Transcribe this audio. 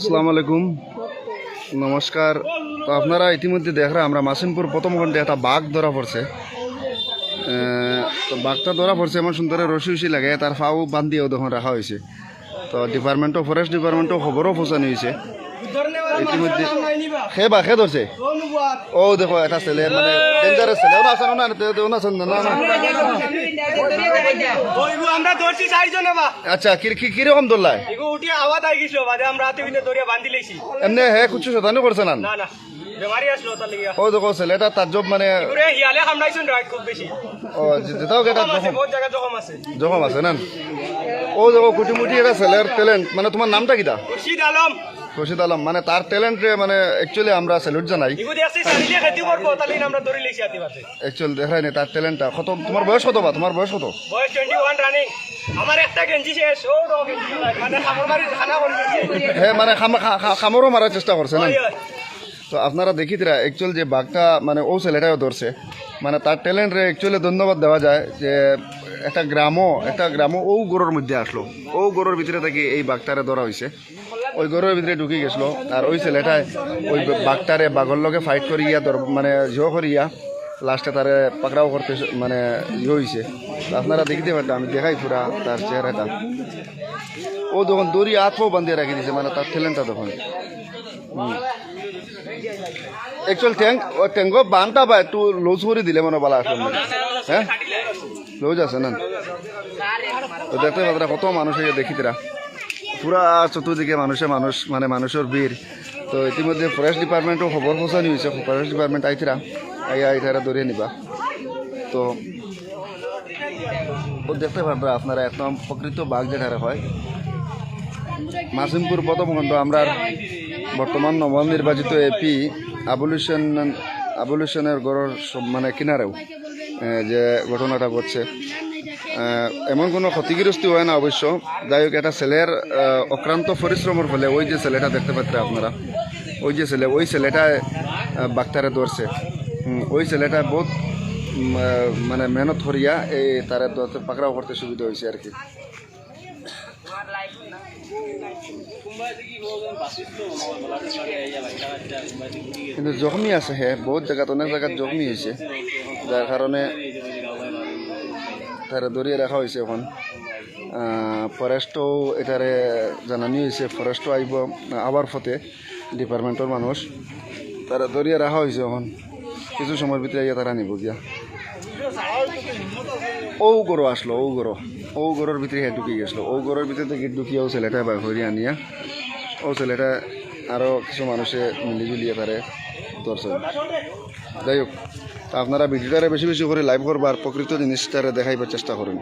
আসসালামু আলাইকুম। নমস্কার। তো আপনারা ইতিমধ্যে দেখরা আমরা মাসিমপুর প্রথম খণ্ডে একটা বাঘ ধরা পড়ছে। তো বাঘটা ধরা পড়ছে এমন সুন্দর রসি উসি লাগে তার ফাও বান্ধিয়েও তখন রাখা হয়েছে। তো ডিপার্টমেন্টও ফরেস্ট ডিপার্টমেন্টও খবরও পৌঁছানো হয়েছে। ইতিমধ্যে সে বা সে ধরছে। ও দেখো, একটা ছেলে মানে ডেঞ্জারাস ছেলে। ওনা আছে না ওনা আছে না আমরা ধরছি চারজনে বা। আচ্ছা কি কি- কীরকম ধরলায় এগু উঠি আওয়াজ আই গেছিল বাদে আমরা হাতে বিনে ধরিয়া বান্ধি লেছি এমনি হে কুচু শতানি করছে না না না বেমারি আসলো তার লিগা। ও দেখো ছেলেটা তার জব মানে পুরে হিয়ালে হামলাইছুন রাত খুব বেশি। ও যেটাও কেটা জখম আছে বহুত জায়গা জখম আছে। জখম আছে না ও দেখো কুটিমুটি এটা ছেলের ট্যালেন্ট মানে তোমার নামটা কিটা? আলম। রশিদ আলম মানে তার ট্যালেন্ট মানে অ্যাকচুয়ালি আমরা স্যালুট জানাই। অ্যাকচুয়ালি দেখাই নি তার ট্যালেন্টটা কত তোমার বয়স কত বা? তোমার বয়স কত? বয়স টোয়েন্টি ওয়ান রানিং আমার একটা গেঞ্জি শেষ ও র গেঞ্জি নাই। মানে বাড়ি খানা হ্যাঁ মানে খামরও মারার চেষ্টা করছে না। তো আপনারা দেখিতরা অ্যাকচুয়াল যে বাঘটা মানে ও ছেলেটাও ধরছে। মানে তার ট্যালেন্টে অ্যাকচুয়ালি ধন্যবাদ দেওয়া যায় যে একটা গ্রামও একটা গ্রামও ও গরুর মধ্যে আসলো। ও গরুর ভিতরে থেকে এই বাঘটারে ধরা হয়েছে ওই গরুর ভিতরে ঢুকে গেছিল। আর ওই ছেলেটায় ওই বাঘটারে বাঘর লগে ফাইট করিয়া ধর মানে জিও করিয়া লাস্টে তারে পাকড়াও করতে মানে ইয়ে হয়েছে আপনারা দেখিতে পারতেন আমি দেখাই পুরা তার চেহারাটা। ও তখন দড়ি আত্মও বান্ধিয়ে রাখি দিয়েছে মানে তার ট্যালেন্টটা তখন। একচুয়াল ট্যাঙ্ক ও ট্যাঙ্ক বানটা বা একটু লুজ করে দিলে মনে বলা আসলে হ্যাঁ? লুজ আছে না? দেখতে পাত্রা কত মানুষ দেখিতরা। পুরা চতুর্দিকে মানুষে মানুষ মানে মানুষের ভিড়। তো ইতিমধ্যে ফরেস্ট ডিপার্টমেন্টও খবর পৌঁছানি হয়েছে ফরেস্ট ডিপার্টমেন্ট আইতরা আইয়া আইতারা ধরে নিবা। তো দেখতে পারবেন আপনারা একদম প্রকৃত বাঘ যেটারে হয়। মাসিমপুর প্রথম খণ্ড আমরা বর্তমান নবনির্বাচিত এপি আবলিউশন আবলিউশনের গড়ের মানে কিনারেও যে ঘটনাটা ঘটছে। এমন কোনো ক্ষতিগ্রস্ত হয় না অবশ্য। যাই হোক একটা ছেলের অক্রান্ত পরিশ্রমের ফলে ওই যে ছেলেটা দেখতে পাচ্ছেন আপনারা, ওই যে ছেলে, ওই ছেলেটা বাক্তারে ধরছে। ওই ছেলেটা বহুত মানে মেহনত করিয়া এই তারে ধরতে পাকড়াও করতে সুবিধা হয়েছে আর কি। কিন্তু জখমি আছে হ্যাঁ বহুত জায়গাত, অনেক জায়গাত জখমি হয়েছে। যার কারণে তারা ধরিয়ে রাখা হয়েছে এখন। ফরেস্টও এটারে জানানি হয়েছে, ফরেস্টও আইব, আবার ফতে ডিপার্টমেন্টের মানুষ। তারা ধরিয়ে রাখা হয়েছে এখন। কিছু সময়ের ভিতরে ইয়ে তারা নিব গিয়া। ও গরু আসলো ও গরু ও গরুর ভিতরে হে ঢুকে গেছিল। ও গরুর ভিতরে থেকে ঢুকিয়ে ও ছেলেটা বার করে আনিয়া। ও ছেলেটা আরও কিছু মানুষে মিলিজুলিয়ে তারে ধরছে যাই হোক, আপনারা ভিডিওটারে বেশি বেশি করে লাইভ করবার প্রকৃত জিনিসটারে দেখাইবার চেষ্টা করেন।